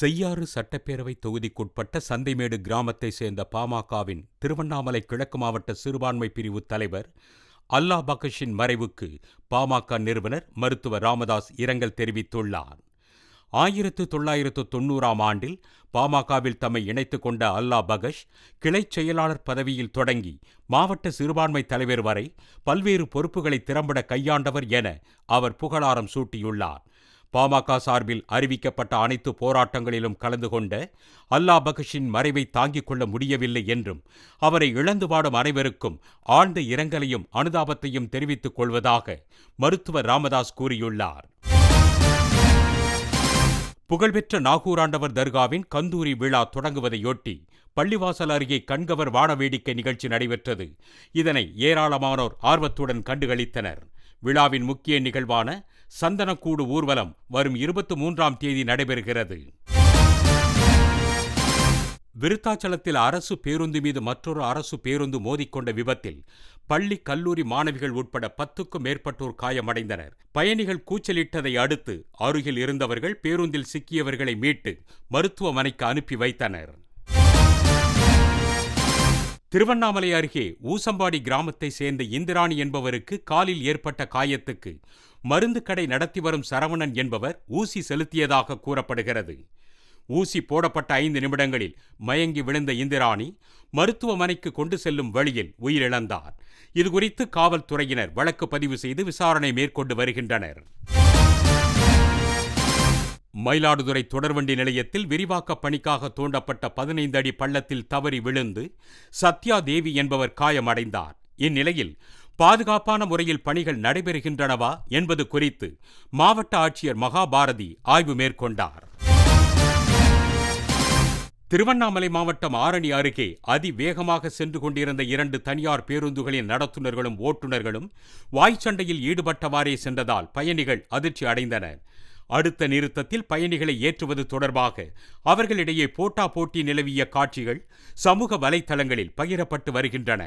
செய்யாறு சட்டப்பேரவை தொகுதிக்குட்பட்ட சந்தைமேடு கிராமத்தைச் சேர்ந்த பாமகவின் திருவண்ணாமலை கிழக்கு மாவட்ட சிறுபான்மை பிரிவு தலைவர் அல்லா பகஷின் மறைவுக்கு பாமக நிறுவனர் மருத்துவர் ராமதாஸ் இரங்கல் தெரிவித்துள்ளார். ஆயிரத்து தொள்ளாயிரத்து தொண்ணூறாம் ஆண்டில் பாமகவில் தம்மை இணைத்துக் கொண்ட அல்லா பகஷ் கிளைச் செயலாளர் பதவியில் தொடங்கி மாவட்ட சிறுபான்மை தலைவர் வரை பல்வேறு பொறுப்புகளை திறம்பட கையாண்டவர் என அவர் புகழாரம் சூட்டியுள்ளார். பாமக சார்பில் அறிவிக்கப்பட்ட அனைத்து போராட்டங்களிலும் கலந்து கொண்ட அல்லா பகஷின் மறைவை தாங்கிக் கொள்ள முடியவில்லை என்றும் அவரை இழந்து வாடும் அனைவருக்கும் ஆழ்ந்த இரங்கலையும் அனுதாபத்தையும் தெரிவித்துக் கொள்வதாக மருத்துவர் ராமதாஸ் கூறியுள்ளார். புகழ்பெற்ற நாகூராண்டவர் தர்காவின் கந்தூரி விழா தொடங்குவதையொட்டி பள்ளிவாசல் அருகே கண்கவர் வானவேடிக்கை நிகழ்ச்சி நடைபெற்றது. இதனை ஏராளமானோர் ஆர்வத்துடன் கண்டுகளித்தனர். விழாவின் முக்கிய நிகழ்வான சந்தனக்கூடு ஊர்வலம் வரும் இருபத்தி மூன்றாம் தேதி நடைபெறுகிறது. விருத்தாச்சலத்தில் அரசு பேருந்து மீது மற்றொரு அரசு பேருந்து மோதிக்கொண்ட விபத்தில் பள்ளி கல்லூரி மாணவிகள் உட்பட பத்துக்கும் மேற்பட்டோர் காயமடைந்தனர். பயணிகள் கூச்சலிட்டதை அடுத்து அருகில் இருந்தவர்கள் பேருந்தில் சிக்கியவர்களை மீட்டு மருத்துவமனைக்கு அனுப்பி வைத்தனர். திருவண்ணாமலை அருகே ஊசம்பாடி கிராமத்தை சேர்ந்த இந்திராணி என்பவருக்கு காலில் ஏற்பட்ட காயத்துக்கு மருந்து கடை நடத்தி வரும் சரவணன் என்பவர் ஊசி செலுத்தியதாக கூறப்படுகிறது. ஊசி போடப்பட்ட ஐந்து நிமிடங்களில் மயங்கி விழுந்த இந்திராணி மருத்துவமனைக்கு கொண்டு செல்லும் வழியில் உயிரிழந்தார். இதுகுறித்து காவல்துறையினர் வழக்கு பதிவு செய்து விசாரணை மேற்கொண்டு வருகின்றனர். மயிலாடுதுறை தொடர்வண்டி நிலையத்தில் விரிவாக்க பணிக்காக தோண்டப்பட்ட பதினைந்து அடி பள்ளத்தில் தவறி விழுந்து சத்யா தேவி என்பவர் காயமடைந்தார். இந்நிலையில் பாதுகாப்பான முறையில் பணிகள் நடைபெறுகின்றனவா என்பது குறித்து மாவட்ட ஆட்சியர் மகாபாரதி ஆய்வு மேற்கொண்டார். திருவண்ணாமலை மாவட்டம் ஆரணி அருகே அதிவேகமாக சென்று கொண்டிருந்த இரண்டு தனியார் பேருந்துகளின் நடத்துனர்களும் ஓட்டுநர்களும் வாய்ச்சண்டையில் ஈடுபட்டவாறே சென்றதால் பயணிகள் அதிர்ச்சி அடைந்தனர் அடுத்த நிறுத்தத்தில் பயணிகளை ஏற்றுவது தொடர்பாக அவர்களிடையே போட்டா போட்டி நிலவிய காட்சிகள் சமூக வலைத்தளங்களில் பகிரப்பட்டு வருகின்றன.